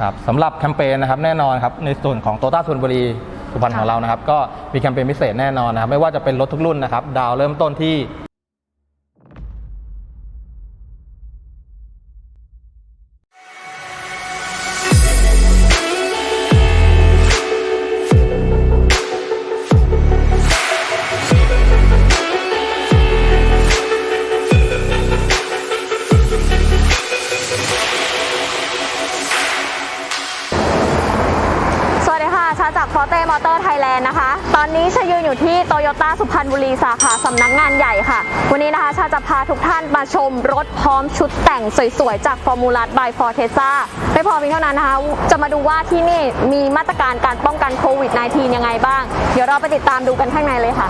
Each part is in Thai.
ครับสำหรับแคมเปญนะครับแน่นอนครับในส่วนของโตต้าชนบุรีสุพรรณของเรานะครับก็มีแคมเปญพิเศษแน่นอนนะครับไม่ว่าจะเป็นรถทุกรุ่นนะครับดาวเริ่มต้นที่ จากฟอเต้มอเตอร์ไทยแลนด์นะคะ ตอนนี้ชายืนอยู่ที่โตโยต้าสุพรรณบุรีสาขาสำนักงานใหญ่ค่ะ วันนี้นะคะชาจะพาทุกท่านมาชมรถพร้อมชุดแต่งสวยๆ จากฟอร์มูลัสบายฟอร์เทซ่าไม่พอเพียงเท่านั้นนะคะ จะมาดูว่าที่นี่มีมาตรการการป้องกันโควิด -19 ยังไงบ้าง เดี๋ยวเราไปติดตามดูกันข้างในเลยค่ะ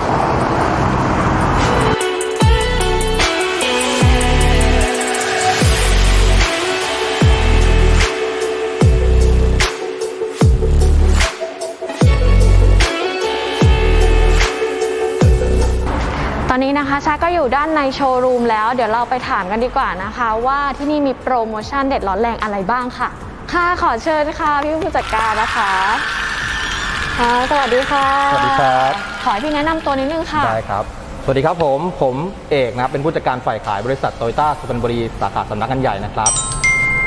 ตอนนี้นะคะชาก็อยู่ด้านในโชว์รูมแล้ว เดี๋ยวเราไปถามกันดีกว่านะคะ ว่าที่นี่มีโปรโมชั่นเด็ดร้อนแรงอะไรบ้างค่ะ ค่ะขอเชิญค่ะพี่ผู้จัดการนะคะค่ะสวัสดีค่ะสวัสดีครับ ขอให้พี่แนะนำตัวนิดนึงค่ะ ได้ครับ สวัสดีครับผม ผมเอกนะครับ เป็นผู้จัดการฝ่ายขายบริษัทโตโยต้าสุพรรณบุรี สาขาสำนักงานใหญ่นะครับ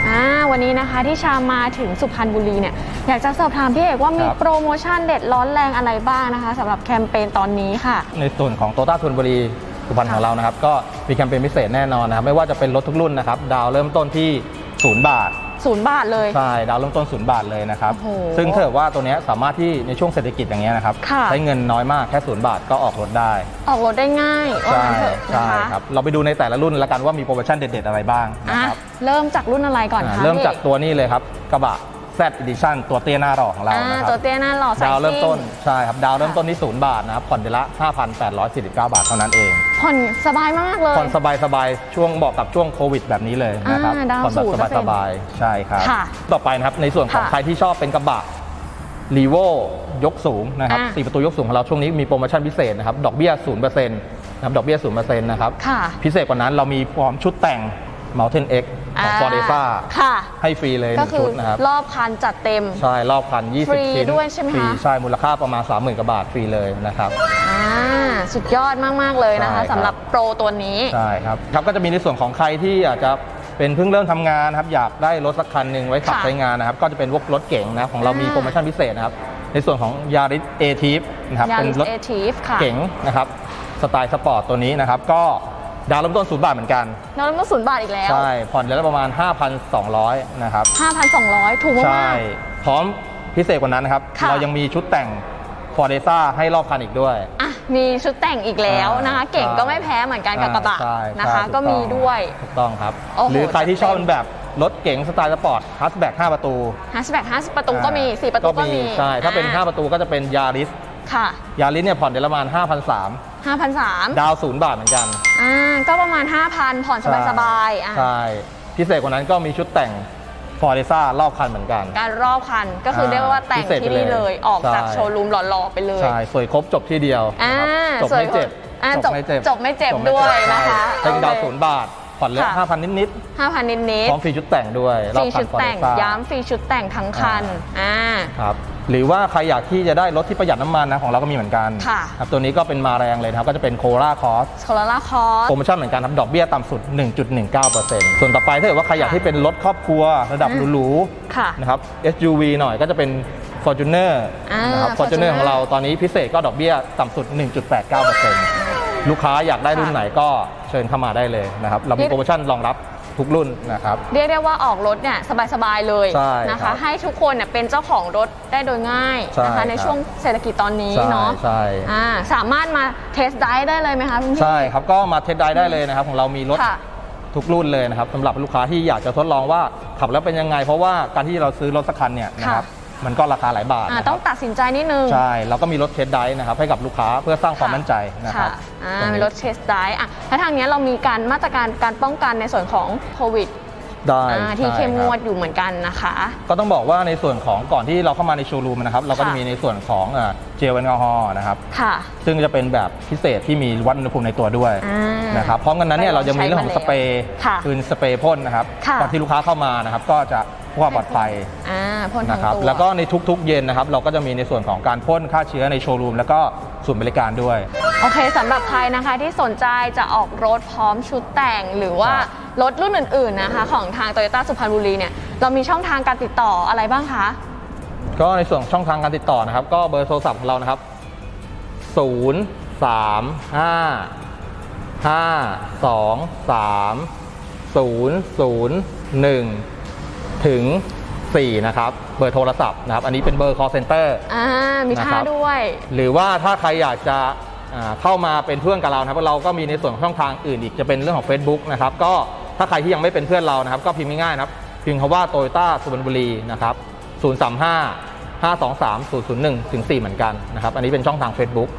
อ่า วันนี้นะคะ ที่ชามาถึงสุพรรณบุรีเนี่ยอยากจะสอบถามพี่เอกว่ามีครับ โปรโมชั่นเด็ดร้อนแรงอะไรบ้างนะคะสำหรับแคมเปญตอนนี้ค่ะ ในส่วนของโตต้าชนบุรีสุพรรณค่ะของเรานะครับ ก็มีแคมเปญพิเศษแน่นอนนะครับ ไม่ว่าจะเป็นรถทุกรุ่นนะครับ ดาวเริ่มต้นที่ศูนย์บาท ศูนย์บาทเลย ใช่ดาวเริ่มต้นศูนย์บาทเลยนะครับ โอ้โหซึ่งถ้าเกิดว่าตัวเนี้ยสามารถที่ในช่วงเศรษฐกิจอย่างเงี้ยนะครับ ค่ะ ใช้เงินน้อยมากแค่ศูนย์บาทก็ออกรถได้ ออกรถได้ง่ายว่าใช่งั้นเถอะใช่นะคะครับเราไปดูในแต่ละรุ่นแล้วกันว่ามีโปรโมชั่นเด็ดๆอะไรบ้างนะอะครับเริ่มจากรุ่นอะไรก่อนอ่าคะเริ่มพี่จากตัวนี้เลยครับกระบะ Z Edition ตัวเตี้ยหน้าหล่อของเราอ่านะครัตัวบเตี้ยหน้าหล่อสายดาวเริ่มต้นซิ่ง ใช่ครับดาวเริ่มต้นที่ศูนย์บาทนะครับผ่อนเดือนละ 5,849 บาทเท่านั้นเอง ผ่อนสบายมากเลยผ่อนสบายๆช่วงเหมาะกับช่วงโควิด แบบนี้เลยนะครับอ่าดาวผ่อนแบบ0%สบายๆใช่ครับค่ะต่อไปนะครับในส่วนของค่ะใครที่ชอบเป็นกระบะรีโวยกสูงนะครับอ่า สี่ประตูยกสูงของเราช่วงนี้มีโปรโมชั่นพิเศษนะครับดอกเบี้ย0%นะครับดอกเบี้ย0%นะครับ ค่ะ พิเศษกว่านั้นเรามีพร้อมชุดแต่ง Mountain X ของา f o r d e s a ค่ะ ให้ฟรีเลยหก็นึ่งคืชุอดนะครับ รอบคันจัดเต็ม ใช่รอบคันฟรี20ชิ้นด้วยใช่ไหมคะ ฟรีใช่มูลค่าประมาณ 30,000กว่าบาทฟรีเลยนะครับ อ่าสุดยอดมาก ๆ เลยนะคะใช่ครับ สำหรับโปรตัวนี้ ใช่ครับครับก็จะมีในส่วนของใครที่อาจจะเป็นเพิ่งเริ่มทำงานนะครับอยากได้รถสักคันหนึ่งไว้ขับค่ะใช้งานนะครับ ก็จะเป็นพวกรถเก๋งนะครับของเรามีอ่า โปรโมชั่นพิเศษนะครับ ในส่วนของ Yaris a t i v นะครับยาเป็นริสรถเอทีฟค่ะ เก๋งนะครับสไตล์สปอร์ตตัวนี้นะครับ ก็ ดาวน์เริ่มต้นศูนย์บาทเหมือนกันแล้วมันศูนย์บาทอีกแล้วใช่ผ่อนเดือนละประมาณ 5,200นะครับ5,200 ถูกใช่มากพร้อมพิเศษกว่านั้นนะครับค่ะ เรายังมีชุดแต่ง f o r d e s a ให้รอบคันอีกด้วย ๆอะมีชุดแต่งอีกแล้วนะคะอ่าเก่งใช่ก็ไม่แพ้เหมือนกันกับกระบะใช่นะคะใช่ก็มีด้วย ถูกต้องครับ โอ้โหหรือใครที่ชอบจัดเต็ม เป็นแบบรถเก๋งสไตล์สปอร์ตฮัสแบ็ก5ประตูฮัชแบ็ก50 ประตูก็มี4ประตูก็มีใช่ ถ้าเป็น อ่5 ประตูก็จะเป็นยาริสค่ะ ยาริสเนี่ยผ่อนเดือนละประมาณ5,300 5,300ดาวศูนย์บาทเหมือนกัน อ่าก็ประมาณ 5,000 ผ่อนสบายๆอะใช่ พิเศษกว่านั้นก็มีชุดแต่งฟอร์เรซ่ารอบคันเหมือนกัน การรอบคันก็คืออ่าเรียกว่าแต่งพิเศษที่นี่ไปเลเลยยออกจากใช่โชว์รูมหล่อๆไปเลย ใช่ สวยครบจบที่เดียวอ่านะครับจบสวยไม่เจ็บอ่าจบไม่เจ็บจบไม่เจ็บจด้วยนะคะใช่เป็นดาวโอเคศูนย์บาท ผ่อนเหลือค่ะห้าพันนิด5,000นิดนิๆดพร้อมฟรีชุดแต่งด้วยฟรอบรีคัชุนดฟอร์แต่งเรซ่าย้ำฟรีชุดแต่งทั้งคัน อ่า ครับหรือว่าใครอยากที่จะได้รถที่ประหยัดน้ำมันนะของเราก็มีเหมือนกันค่ะ ครับตัวนี้ก็เป็นมาแรงเลยนะครับก็จะเป็นโคราคอส โคโรล่าคอส โปรโมชั่นเหมือนกันครับดอกเบี้ยต่ำสุด 1.19%ส่วนต่อไปถ้าเกิดว่าใครอยากที่เป็นรถครอบครัวระดับอืมหรูค่ะๆนะครับ SUV หน่อยก็จะเป็น Fortuner อ่านนะครับ Fortuner Fortuner ของเราตอนนี้พิเศษก็ดอกเบี้ยต่ำสุด 1.89% ลูกค้าอยากได้รุ่นไหนก็เชิญเข้ามาได้เลยนะครับเรามีโปรโมชั่นรองรับทุกรุ่นนะครับ เรียกได้ว่าออกรถเนี่ยสบายๆเลยใช่นะครัคะบให้ทุกคนเนี่ยเป็นเจ้าของรถได้โดยง่ายใช่นะคะในครับช่วงเศรษฐกิจตอนนี้ใช่เนาะใช่อ่าสามารถมาเทสไดได้เลยไหมคะคุณพี่ใช่ครับก็มาเทสได้ได้เลยนะครับ ของเรามีรถค่ะทุกรุ่นเลยนะครับสำหรับลูกค้าที่อยากจะทดลองว่าขับแล้วเป็นยังไง เพราะว่าการที่เราซื้อรถสักคันเนี่ยนะครับ มันก็ราคาหลายบาทอ่านะคต้รัอบงตัดสินใจนิดนึง ใช่เราก็มีรถเทสได้นะครับให้กับลูกค้าเพื่อสร้างความมั่นใจนะครับ อ่าตงมีนี้รถเทสไดอะแล้วทางเนี้ยเรามีการมาตรการการป้องกันในส่วนของโควิดได้อ่าที่ใช่เข้มงวดครับอยู่เหมือนกันนะคะ ก็ต้องบอกว่าในส่วนของก่อนที่เราเข้ามาในโชว์รูมนะครับ เราก็ค่ะจะมีในส่วนของอ่าเจลแอลกอฮอล์นะครับ ค่ะ ซึ่งจะเป็นแบบพิเศษที่มีวัดอุณหภูมิในตัวด้วยอ่านนะครับพร้อมกันนั้นเนี่ยไปลเราองจะมีเรื่องของใช้สมาแล้วเปรย์ค่ะปืนสเปรย์พ่นนะครับค่ะ ก่อนที่ลูกค้าเข้ามานะครับ ก็จะ ความปลอดภัยอ่าพ่นทั้นะงครับตัวแล้วก็ในทุกๆเย็นนะครับ เราก็จะมีในส่วนของการพ่นฆ่าเชื้อในโชว์รูมแล้วก็ศูนย์บริการด้วย โอเคสำหรับใครนะคะที่สนใจจะออกรถพร้อมชุดแต่ง หรือว่าครับ รถรุ่นอื่นๆนะคะ ของทางโตโยต้าสุพรรณบุรีเนี่ยเรามีช่องทางการติดต่ออะไรบ้างคะ ก็ในส่วนของช่องทางการติดต่อนะครับ ก็เบอร์โทรศัพท์ของเรานะครับ 0 3 5 5 2 3 0 0 1 ถึง 4 นะครับ เบอร์โทรศัพท์นะครับ อันนี้เป็นเบอร์ call center อ่ามีนะท่าครับ ด้วย หรือว่าถ้าใครอยากจะอ่าเข้ามาเป็นเพื่อนกับเรานะครับเราก็มีในส่วนของช่องทางอื่นอีกจะเป็นเรื่องของ Facebook นะครับก็ถ้าใครที่ยังไม่เป็นเพื่อนเรานะครับ ก็พิมพ์ง่ายๆนะครับพิมพ์คำว่าโตโยต้าสุพรรณบุรีนะครับ035 523 001ถึง4เหมือนกันนะครับอันนี้เป็นช่องทาง Facebook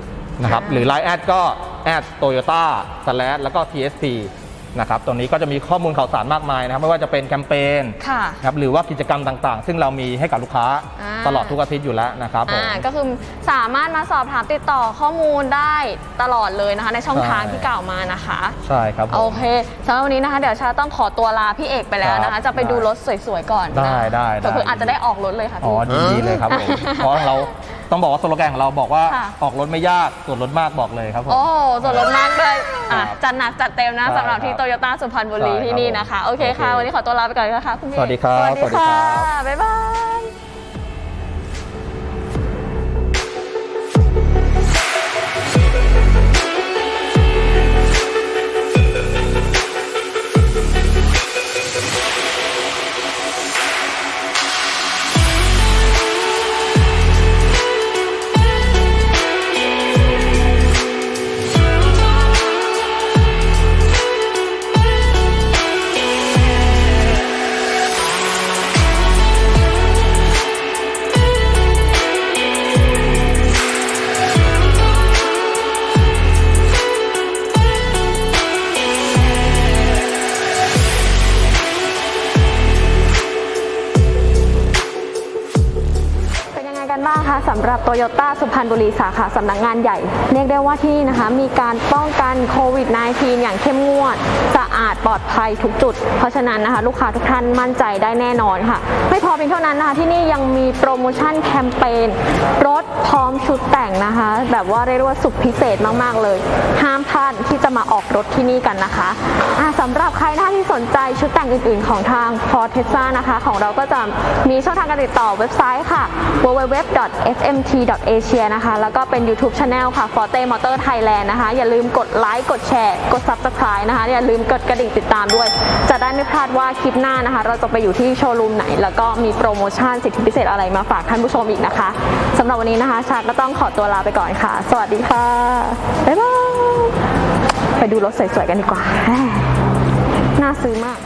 นะครับหรือ Line แอดก็แอดโตโยต้าสแลแล้วก็ TSP นะครับตรงนี้ก็จะมีข้อมูลข่าวสารมากมายนะครับไม่ว่าจะเป็นแคมเปญค่ะนะครับหรือว่ากิจกรรมต่างๆ ซึ่งเรามีให้กับลูกค้าอ่า ตลอดทุกอาทิตย์อยู่แล้วนะครับผม อ่าก็คือสามารถมาสอบถามติดต่อข้อมูลได้ตลอดเลยนะคะ ในช่องทางใช่ ที่กล่าวมานะคะ ใช่ครับผม โอเคสำหรับวันนี้นะคะ เดี๋ยวชาต้องขอตัวลาพี่เอกไปแล้วนะครัคะ บจะไปดูรถสวยๆก่อนนะได้ได้ได้ เผื่อๆอาจจะได้ออกรถเลยค่ะอ๋อพี่ ดีเลยครับผม เพราะเรา ต้องบอกว่าสโลแกนของเราบอกว่าค่ะ ออกรถไม่ยากส่วนลดมากบอกเลยครับผม โอ้โหส่วนลดมากเลยอะครับจัดหนักจัดเต็มนะได้สำหรับที่ครับโตโยต้าสุพรรณบุรีใช่ที่นี่นะคะ โอเคค่ะ โอเควันนี้ขอตัวลาไปก่อนนะคะคุณพี่สวัสดีครับสวัสดีสวัสดีค่ะครับบ๊ายบายาคะสำหรับโตโยต้าสุพรรณบุรีสาขาสำนักงานใหญ่ เรียกได้ว่าที่นะคะ มีการป้องกันโควิด -19 อย่างเข้มงวด สะอาดปลอดภัยทุกจุด เพราะฉะนั้นนะคะ ลูกค้าทุกท่านมั่นใจได้แน่นอนค่ะ ไม่พอเพียงเท่านั้นนะคะ ที่นี่ยังมีโปรโมชั่นแคมเปญรถพร้อมชุดแต่งนะคะ แบบว่าเรียกได้ว่าสุดพิเศษมากๆเลย ห้ามพลาดที่จะมาออกรถที่นี่กันนะคะะสำหรับใครนะคะที่สนใจชุดแต่งอื่นๆ ของทาง Fortesa นะคะ ของเราก็จะมีช่องทางการติดต่อเว็บไซต์ค่ะ www.fmt.asia นะคะ แล้วก็เป็น YouTube Channel ค่ะ Forte Motor Thailand นะคะ อย่าลืมกดไลค์กดแชร์กด Subscribe นะคะ อย่าลืมกดกระดิ่งติดตามด้วย จะได้ไม่พลาดว่าคลิปหน้านะคะ เราจะไปอยู่ที่โชว์รูมไหน แล้วก็มีโปรโมชั่นสิทธิพิเศษอะไรมาฝากท่านผู้ชมอีกนะคะสำหรับวันนี้นะคะนะคะชาก็ต้องขอตัวลาไปก่อนค่ะ สวัสดีค่ะ บ๊ายบาย ไปดูรถสวยๆกันดีกว่า น่าซื้อมาก